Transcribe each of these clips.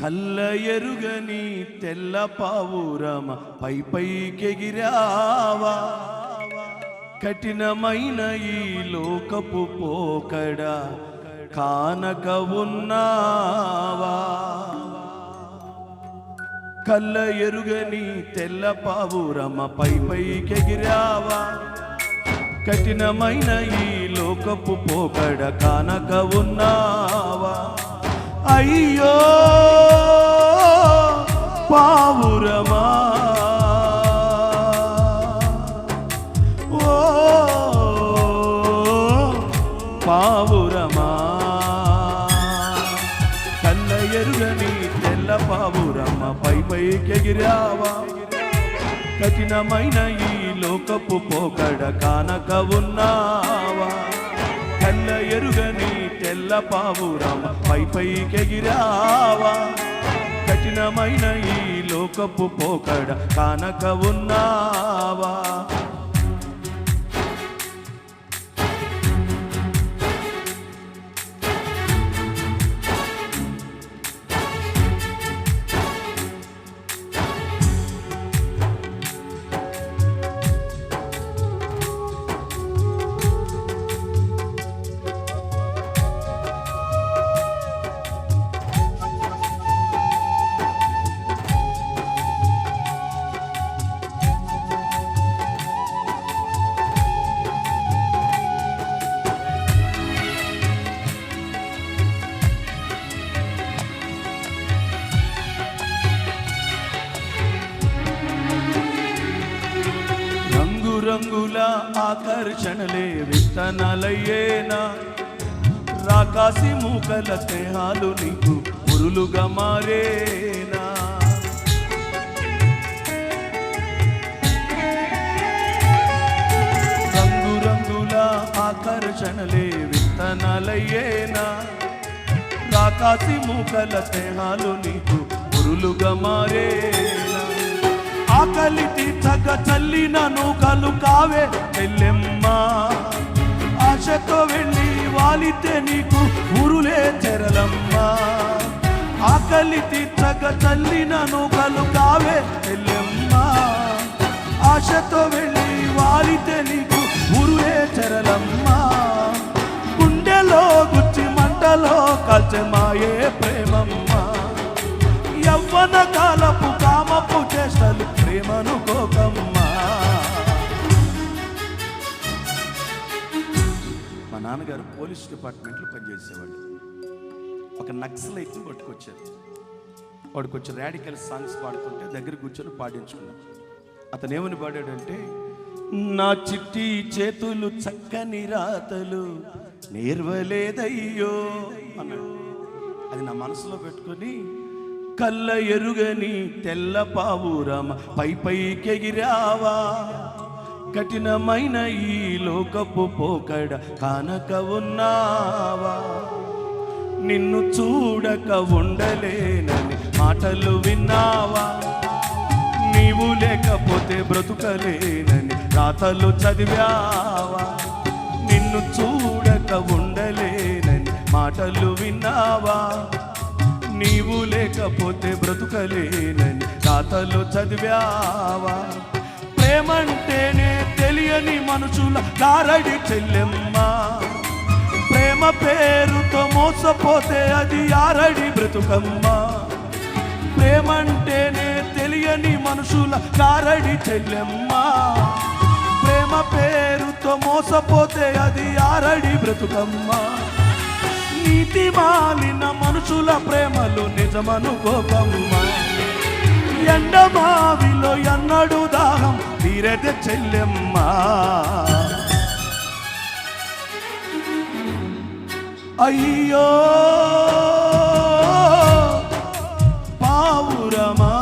కల్ల ఎరుగని తెల్ల పావురమ పై పైకెగిరావా. కఠినమైన ఈ లోకపు పోకడ కానక ఉన్నావా. కళ్ళ ఎరుగని తెల్ల పావురమ పై పైకెగిరావా. కఠినమైన ఈ లోకపు పోకడ కానక ఉన్నావా? అయ్యో పావురమా? ఓ పావురమా? కళ్ళ ఎరుగని తెల్ల పావురమ్మ పై పైకెగిరావా? కఠినమైన ఈ లోకపు పోకడ కానక ఉన్నావా? కళ్ళ ఎరుగని తెల్ల పావురామ పై పైకెగిరావా కఠినమైన ఈ లోకపు పోకడ కానక ఉన్నావా? ఆకర్షణలే విత్తనాలయ్యేనా? రాకాసి మూకల స్నేహాలు నీకు ఉరులుగా మారేనా? రంగురంగుల ఆకర్షణలే విత్తనాలయ్యేనా? రాకాసి మూకల స్నేహాలు నీకు ఉరులుగా మారేనా? ఆకలి తీర్చక చల్లిన నూకలు కావే చెల్లెమ్మ ఆశతో వెళ్ళి వాలితే నీకు ఊరులే చెరలమ్మ ఆకలి తీర్చక చల్లిన నూకలు కావే చెల్లెమ్మ ఆశతో వెళ్ళి వాలితే నీకు ఊరులే చెరలమ్మ గుండెలో గుచ్చి మంటలో కాల్చె మాయే ప్రేమమ్మ. యవ్వన కాలపు కామపు చేష్టలు అనుకోకమ్మా. మా నాన్నగారు పోలీస్ డిపార్ట్మెంట్లో పనిచేసేవాడు ఒక నక్సలైట్ని పట్టుకొచ్చారు. వాడికి వచ్చి రాడికల్ సాంగ్స్ పాడుకుంటే దగ్గర కూర్చొని పాడించుకున్నాం అతను ఏమని పాడాడంటే నా చిట్టి చేతులు చక్కని రాతలు నేర్వలేదయ్యో అన్నాడు. అది నా మనసులో పెట్టుకొని కళ్ళ ఎరుగని తెల్ల పావురమ పై పైకెగిరావా కఠినమైన ఈ లోకపు పోకడ కానక ఉన్నావా? నిన్ను చూడక ఉండలేనని మాటలు విన్నావా? నీవు లేకపోతే బ్రతుకలేనని రాతలు చదివావా? నిన్ను చూడక ఉండలేనని మాటలు విన్నావా? నీవు లేకపోతే బ్రతుకలేనని రాతలు చదివావా? ప్రేమంటేనే తెలియని మనుషుల దారడి చెల్లెమ్మా. ప్రేమ పేరుతో మోసపోతే అది యారడి బ్రతుకమ్మా. ప్రేమంటేనే తెలియని మనుషుల కారడి చెల్లెమ్మా. ప్రేమ పేరుతో మోసపోతే అది యారడి బ్రతుకమ్మా. నీతి మాలిన మనుషుల ప్రేమలు నిజమనుకోకమ్మా ఎండమావిలో ఎన్నడు దాహం తీరదే చెల్లెమ్మ. అయ్యో పావురమా?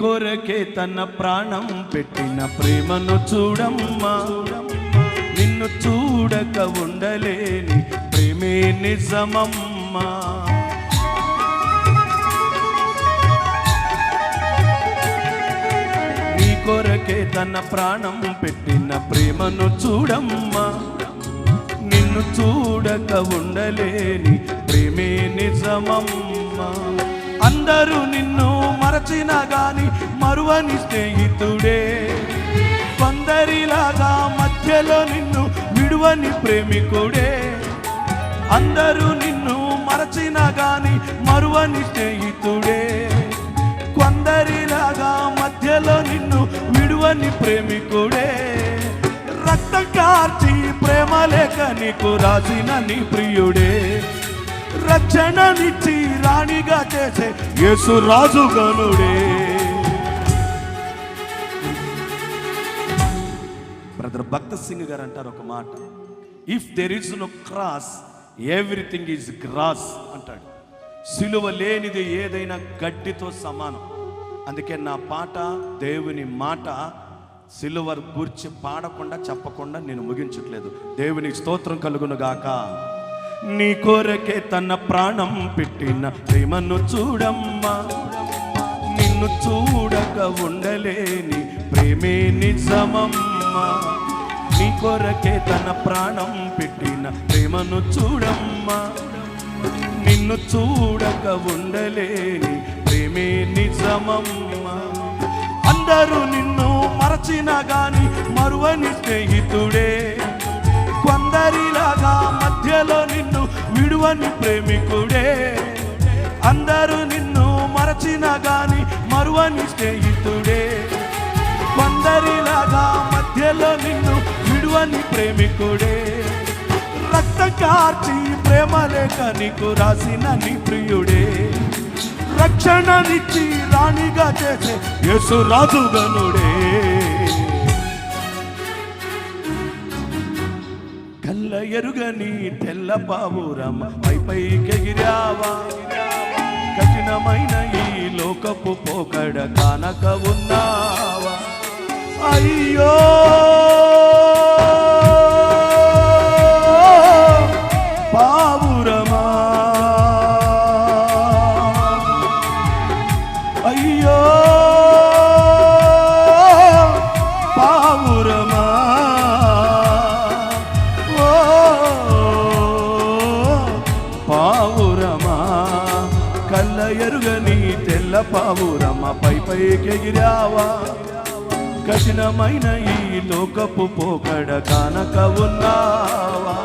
కొరకే తన ప్రాణం పెట్టిన ప్రేమను చూడమ్మా. నిన్ను చూడక ఉండలేని ప్రేమే నిజమమ్మా. నీ కొరకే తన ప్రాణం పెట్టిన ప్రేమను చూడమ్మా. నిన్ను చూడక ఉండలేని ప్రేమే నిజమమ్మా. అందరూ నిన్ను మరచిన గాని మరువని స్నేహితుడే. కొందరిలాగా మధ్యలో నిన్ను విడువని ప్రేమికుడే. అందరూ నిన్ను మరచిన గాని మరువని స్నేహితుడే. కొందరిలాగా మధ్యలో నిన్ను విడువని ప్రేమికుడే. రక్త కార్చి ప్రేమ లేక నీకు రాసిన నీ ప్రియుడే. రక్షణనిచ్చి రాణిగా చేసే యేసు రాజు గనుడే. బ్రదర్ భక్త సింగ్ గారు అంటారు ఒక మాట. If there is no cross everything is grass అంటాడు. సిలువ లేనిది ఏదైనా గడ్డితో సమానం. అందుకే నా పాట దేవుని మాట సిలువ గూర్చి పాడకుండా చెప్పకుండా నేను ముగించట్లేదు. దేవుని స్తోత్రం కలుగును గాక. నీ కోరకే తన ప్రాణం పెట్టిన ప్రేమను చూడమ్మా. నిన్ను చూడక ఉండలేని ప్రేమే నిజమమ్మా. నీ కొరకే తన ప్రాణం పెట్టిన ప్రేమను చూడమ్మా. నిన్ను చూడక ఉండలేని ప్రేమే నిజమమ్మా. అందరూ నిన్ను మరచిన గాని మరువని స్నేహితుడే కొందరిలాగా మధ్యలో నిన్ను విడువని ప్రేమికుడే. అందరూ నిన్ను మరచిన గాని మరువని స్నేహితుడే. కొందరిలాగా మధ్యలో నిన్ను విడువని ప్రేమికుడే. రక్త కార్చి ప్రేమ లేక నీకు రాసిన నీ ప్రియుడే. రక్షణనిచ్చి రాణిగా చేసే యేసు రాజుగనుడే ఎరుగని తెల్ల పావురమ్మ పై పైకెగిరావా కఠినమైన ఈ లోకపు పోకడ కానక ఉన్నావా? అయ్యో! తెల్ల పావురమా పై పైకెగిరావా? కఠినమైన ఈ లోకపు పోకడ కానక ఉన్నావా?